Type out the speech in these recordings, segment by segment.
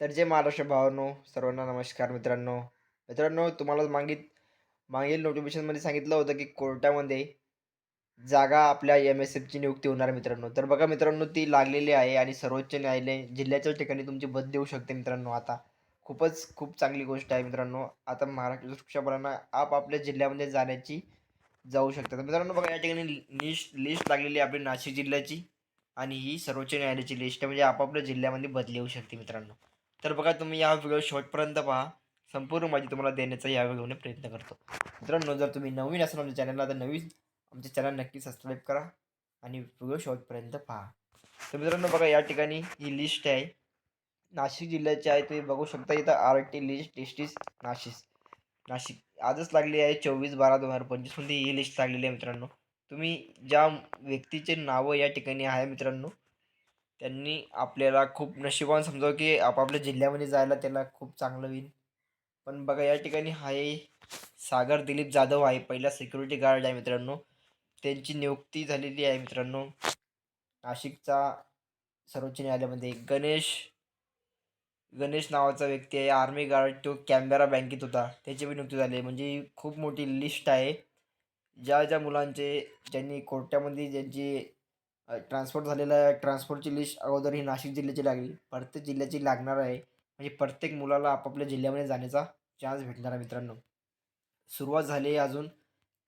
तर जे महाराष्ट्र भावांनो सर्वांना नमस्कार मित्रांनो. मित्रांनो तुम्हाला मागित मागील नोटिफिकेशनमध्ये सांगितलं होतं की कोर्टामध्ये जागा आपल्या एम एस एफची नियुक्ती होणार आहे मित्रांनो. तर बघा मित्रांनो ती लागलेली आहे आणि सर्वोच्च न्यायालय जिल्ह्याच्या ठिकाणी तुमची बद देऊ शकते मित्रांनो आता. खूपच खूप चांगली गोष्ट आहे मित्रांनो. आता महाराष्ट्र सुरक्षा बलांना आपापल्या जिल्ह्यामध्ये जाण्याची जाऊ शकतात मित्रांनो बघा या ठिकाणी लिस्ट लिस्ट लागलेली आहे आपली नाशिक जिल्ह्याची आणि ही सर्वोच्च न्यायालयाची लिस्ट आहे. म्हणजे आपापल्या जिल्ह्यामध्ये बदली होऊ शकते मित्रांनो. तर बघा तुम्ही या व्हिडिओ शेवटपर्यंत पहा. संपूर्ण माहिती तुम्हाला देण्याचा या व्हिडिओने प्रयत्न करतो. मित्रांनो जर तुम्ही नवीन असाल आमच्या चॅनलला तर नवीन आमच्या चॅनल नक्की सबस्क्राईब करा आणि व्हिडिओ शेवटपर्यंत पहा. तर मित्रांनो बघा या ठिकाणी ही लिस्ट आहे. नाशिक जिल्ह्याची आहे तुम्ही बघू शकता. इथं R T list district Nashik. Nashik आजच लागली आहे चोवीस बारा दोन हजार पंचवीसमध्ये ही लिस्ट लागलेली आहे मित्रांनो. तुम्ही ज्या व्यक्तीचे नावं या ठिकाणी आहे मित्रांनो त्यांनी आपल्याला खूप नशिबान समजावं की आपापल्या जिल्ह्यामध्ये जायला त्याला खूप चांगलं होईल. पण बघा या ठिकाणी आहे सागर दिलीप जाधव आहे पहिला सिक्युरिटी गार्ड आहे मित्रांनो. त्यांची नियुक्ती झालेली आहे मित्रांनो. नाशिकचा सर्वोच्च न्यायालयामध्ये. गणेश गणेश नावाचा व्यक्ती आहे. आर्मी गार्ड तो कॅनबेरा बँकेत होता. त्याची पण नियुक्ती झाली म्हणजे खूप मोठी लिस्ट आहे. ज्या ज्या मुलांचे ज्यांनी कोर्टामध्ये ज्यांची ट्रान्सपोर्ट झालेलं आहे ट्रान्सपोर्टची लिस्ट अगोदर ही नाशिक जिल्ह्याची लागली. प्रत्येक जिल्ह्याची लागणार आहे. म्हणजे प्रत्येक मुलाला आपापल्या जिल्ह्यामध्ये जाण्याचा चान्स भेटणार आहे मित्रांनो. सुरुवात झाली आहे अजून.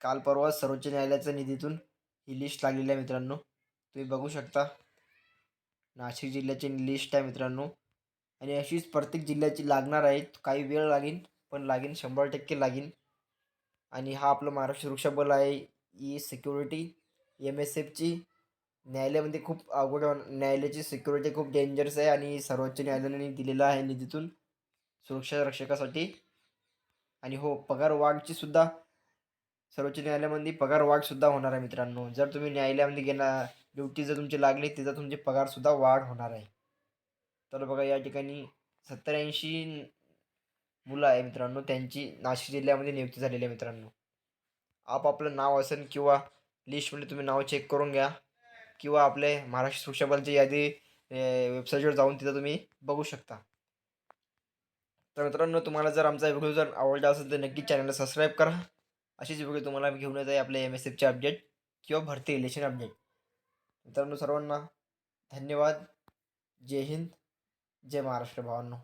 काल परवा सर्वोच्च न्यायालयाच्या निधीतून ही लिस्ट लागलेली आहे मित्रांनो. तुम्ही बघू शकता. नाशिक जिल्ह्याची लिस्ट आहे मित्रांनो. आणि अशीच प्रत्येक जिल्ह्याची लागणार आहे. काही वेळ लागेल पण लागेल शंभर टक्के लागेल. आणि हा आपलं महाराष्ट्र सुरक्षा बल आहे. ई सिक्युरिटी एम एस एफची न्यायालयामध्ये खूप अवघड न्यायालयाची सिक्युरिटी खूप डेंजरस आहे आणि सर्वोच्च न्यायालयाने दिलेला आहे निधीतून सुरक्षा रक्षकासाठी. आणि हो पगार वाढची सुद्धा सर्वोच्च न्यायालयामध्ये पगार वाढ सुद्धा होणार आहे मित्रांनो. जर तुम्ही न्यायालयामध्ये गेला ड्युटी जर तुमची लागली तिचा तुमचे पगार सुद्धा वाढ होणार आहे. तर बघा या ठिकाणी सत्तर ऐंशी मुलं आहे मित्रांनो त्यांची नाशिक जिल्ह्यामध्ये नियुक्ती झालेली आहे मित्रांनो. आपापलं नाव असेल किंवा लिस्टमध्ये तुम्ही नाव चेक करून घ्या. किंवा आपले महाराष्ट्र सुरक्षा बलची यादी वेबसाईटवर जाऊन तिथं तुम्ही बघू शकता. तर मित्रांनो तुम्हाला जर आमचा व्हिडिओ जर आवडला असेल तर नक्की चॅनलला सबस्क्राईब करा. अशीच व्हिडिओ तुम्हाला घेऊन येत आहे आपल्या एम एस एफचे अपडेट किंवा भरती इलेक्शन अपडेट मित्रांनो सर्वांना धन्यवाद. जय हिंद. जय महाराष्ट्र भावांनो.